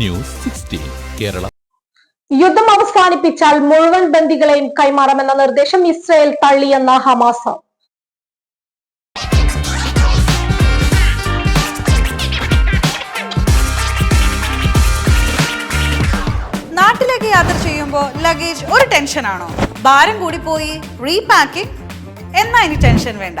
News sixteen Kerala. യുദ്ധം അവസാനിപ്പിച്ചാൽ മുഴുവൻ ബന്ദികളെയും കൈമാറുമെന്ന നിർദ്ദേശം ഇസ്രയേൽ തള്ളിയെന്ന ഹമാസ്. നാട്ടിലേക്ക് യാത്ര ചെയ്യുമ്പോൾ ലഗേജ് ഒരു ടെൻഷനാണോ ഭാരം കൂടി പോയി റീപാക്കിംഗ് എന്നാ ഇനി ടെൻഷൻ വേണ്ട.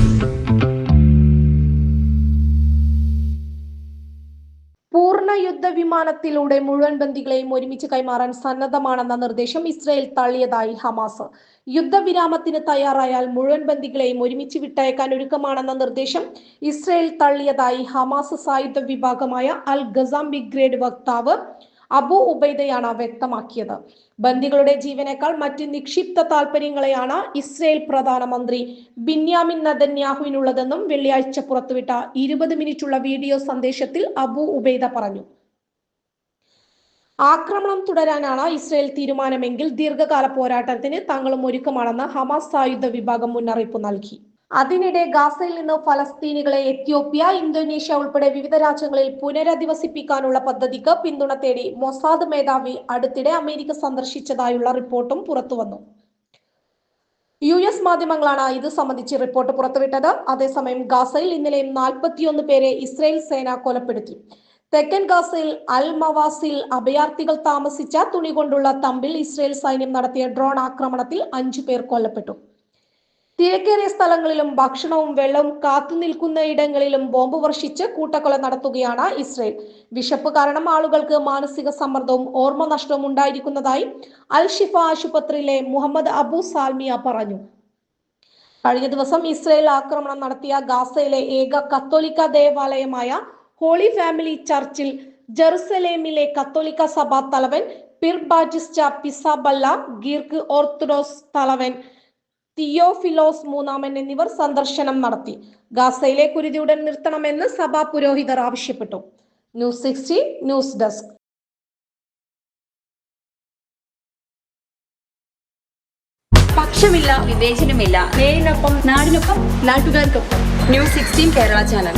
പൂർണ യുദ്ധ വിമാനത്തിലൂടെ മുഴുവൻ ബന്ദികളെയും ഒരുമിച്ച് കൈമാറാൻ സന്നദ്ധമാണെന്ന നിർദ്ദേശം ഇസ്രയേൽ തള്ളിയതായി ഹമാസ്. യുദ്ധവിരാമത്തിന് തയ്യാറായാൽ മുഴുവൻ ബന്ദികളെയും ഒരുമിച്ച് വിട്ടയക്കാൻ ഒരുക്കമാണെന്ന നിർദ്ദേശം ഇസ്രയേൽ തള്ളിയതായി ഹമാസ് സായുധ വിഭാഗമായ അൽ ഗസാം ബ്രിഗേഡ് വക്താവ് അബു ഉബൈദയാണ് വ്യക്തമാക്കിയത്. ബന്ദികളുടെ ജീവനേക്കാൾ മറ്റ് നിക്ഷിപ്ത താൽപര്യങ്ങളെയാണ് ഇസ്രയേൽ പ്രധാനമന്ത്രി ബിന്യാമിൻ നദന്യാഹുവിനുള്ളതെന്നും വെള്ളിയാഴ്ച പുറത്തുവിട്ട ഇരുപത് മിനിറ്റുള്ള വീഡിയോ സന്ദേശത്തിൽ അബു ഉബൈദ പറഞ്ഞു. ആക്രമണം തുടരാനാണ് ഇസ്രയേൽ തീരുമാനമെങ്കിൽ ദീർഘകാല പോരാട്ടത്തിന് തങ്ങളും ഒരുക്കമാണെന്ന് ഹമാസ് സായുധ വിഭാഗം മുന്നറിയിപ്പ് നൽകി. അതിനിടെ ഗാസയിൽ നിന്ന് ഫലസ്തീനികളെ എത്യോപ്യ ഇന്തോനേഷ്യ ഉൾപ്പെടെ വിവിധ രാജ്യങ്ങളിൽ പുനരധിവസിപ്പിക്കാനുള്ള പദ്ധതിക്ക് പിന്തുണ തേടി മൊസാദ് മേധാവി അടുത്തിടെ അമേരിക്ക സന്ദർശിച്ചതായുള്ള റിപ്പോർട്ടും പുറത്തുവന്നു യു എസ് മാധ്യമങ്ങളാണ് ഇത് സംബന്ധിച്ച് റിപ്പോർട്ട് പുറത്തുവിട്ടത്. അതേസമയം ഗാസയിൽ ഇന്നലെയും നാൽപ്പത്തിയൊന്ന് പേരെ ഇസ്രയേൽ സേന കൊലപ്പെടുത്തി. തെക്കൻ ഗാസയിൽ അൽ മവാസിൽ അഭയാർത്ഥികൾ താമസിച്ച തുണി കൊണ്ടുള്ള തമ്പിൽ ഇസ്രയേൽ സൈന്യം നടത്തിയ ഡ്രോൺ ആക്രമണത്തിൽ അഞ്ചു പേർ കൊല്ലപ്പെട്ടു. തിരക്കേറിയ സ്ഥലങ്ങളിലും ഭക്ഷണവും വെള്ളവും കാത്തു നിൽക്കുന്ന ഇടങ്ങളിലും ബോംബ് വർഷിച്ച് കൂട്ടക്കൊല നടത്തുകയാണ് ഇസ്രയേൽ. വിശപ്പ് കാരണം ആളുകൾക്ക് മാനസിക സമ്മർദ്ദവും ഓർമ്മ നഷ്ടവും ഉണ്ടായിരിക്കുന്നതായി അൽ ഷിഫ ആശുപത്രിയിലെ മുഹമ്മദ് അബു സാൽമിയ പറഞ്ഞു. കഴിഞ്ഞ ദിവസം ഇസ്രയേൽ ആക്രമണം നടത്തിയ ഗാസയിലെ ഏക കത്തോലിക്ക ദേവാലയമായ ഹോളി ഫാമിലി ചർച്ചിൽ ജെറുസലേമിലെ കത്തോലിക്ക സഭാ തലവൻ Pier Battista Pizzaballa Greek Orthodox തലവൻ തിയോഫിലോസ് മൂന്നാമൻ എന്നിവർ സന്ദർശനം നടത്തി. ഗാസയിലെ കുരുതി ഉടൻ നിർത്തണമെന്ന് സഭാ പുരോഹിതർ ആവശ്യപ്പെട്ടു. News sixty news desk. പക്ഷമില്ല വിവേചനമില്ല. നാടിനൊപ്പം നാട്ടുകാർക്കൊപ്പം. കേരള ചാനൽ.